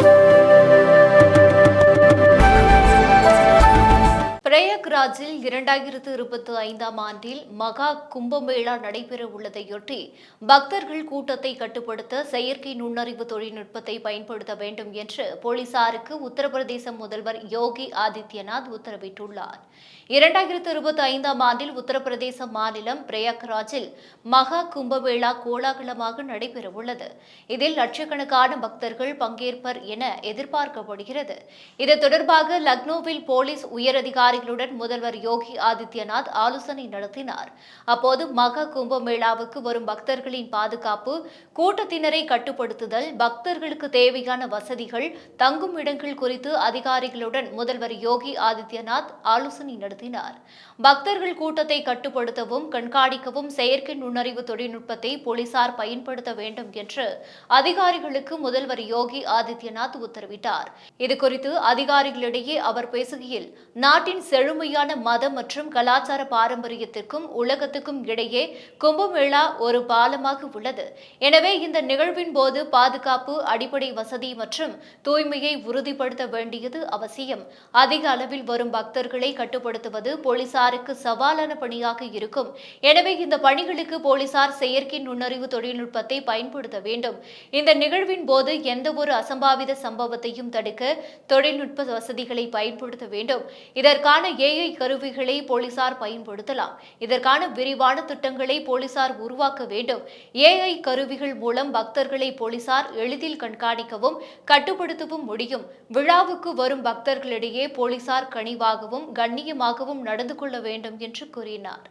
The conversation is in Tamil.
Thank you. பிரயாக்ராஜில் இரண்டாயிரத்து இருபத்தி ஐந்தாம் ஆண்டில் மகா கும்பமேளா நடைபெற உள்ளதையொட்டி பக்தர்கள் கூட்டத்தை கட்டுப்படுத்த செயற்கை நுண்ணறிவு தொழில்நுட்பத்தை பயன்படுத்த வேண்டும் என்று போலீசாருக்கு உத்தரப்பிரதேச முதல்வர் யோகி ஆதித்யநாத் உத்தரவிட்டுள்ளார். இரண்டாயிரத்து இருபத்தி ஐந்தாம் ஆண்டில் உத்தரப்பிரதேச மாநிலம் பிரயாக்ராஜில் மகா கும்பமேளா கோலாகலமாக நடைபெறவுள்ளது. இதில் லட்சக்கணக்கான பக்தர்கள் பங்கேற்பர் என எதிர்பார்க்கப்படுகிறது. இது தொடர்பாக லக்னோவில் போலீஸ் உயரதிகாரிகளுடன் முதல்வர் யோகி ஆதித்யநாத் ஆலோசனை நடத்தினார். அப்போது மக கும்பமேளாவுக்கு வரும் பக்தர்களின் பாதுகாப்பு கூட்டத்தினரை கட்டுப்படுத்துதல் பக்தர்களுக்கு தேவையான வசதிகள் தங்கும் இடங்கள் குறித்து அதிகாரிகளுடன் முதல்வர் யோகி ஆதித்யநாத் ஆலோசனை நடத்தினார். பக்தர்கள் கூட்டத்தை கட்டுப்படுத்தவும் கண்காணிக்கவும் செயற்கை நுண்ணறிவு தொழில்நுட்பத்தை போலீசார் பயன்படுத்த வேண்டும் என்று அதிகாரிகளுக்கு முதல்வர் யோகி ஆதித்யநாத் உத்தரவிட்டார். இதுகுறித்து அதிகாரிகளிடையே அவர் பேசுகையில் நாட்டின் செழுமையை செழுமையான மத மற்றும் கலாச்சார பாரம்பரியத்திற்கும் உலகத்துக்கும் இடையே கும்பமேளா ஒரு பாலமாக உள்ளது. எனவே இந்த நிகழ்வின் போது பாதுகாப்பு அடிப்படை வசதி மற்றும் தூய்மையை உறுதிப்படுத்த வேண்டியது அவசியம். அதிக அளவில் வரும் பக்தர்களை கட்டுப்படுத்துவது போலீசாருக்கு சவாலான பணியாக இருக்கும். எனவே இந்த பணிகளுக்கு போலீசார் செயற்கை நுண்ணறிவு தொழில்நுட்பத்தை பயன்படுத்த வேண்டும். இந்த நிகழ்வின் போது எந்த ஒரு அசம்பாவித சம்பவத்தையும் தடுக்க தொழில்நுட்ப வசதிகளை பயன்படுத்த வேண்டும். இதற்கான ஏஐ கருவிகளை போலீசார் பயன்படுத்தலாம். இதற்கான விரிவான திட்டங்களை போலீசார் உருவாக்க வேண்டும். ஏஐ கருவிகள் மூலம் பக்தர்களை போலீசார் எளிதில் கண்காணிக்கவும் கட்டுப்படுத்தவும் முடியும். விழாவுக்கு வரும் பக்தர்களிடையே போலீசார் கனிவாகவும் கண்ணியமாகவும் நடந்து கொள்ள வேண்டும் என்று கூறினார்.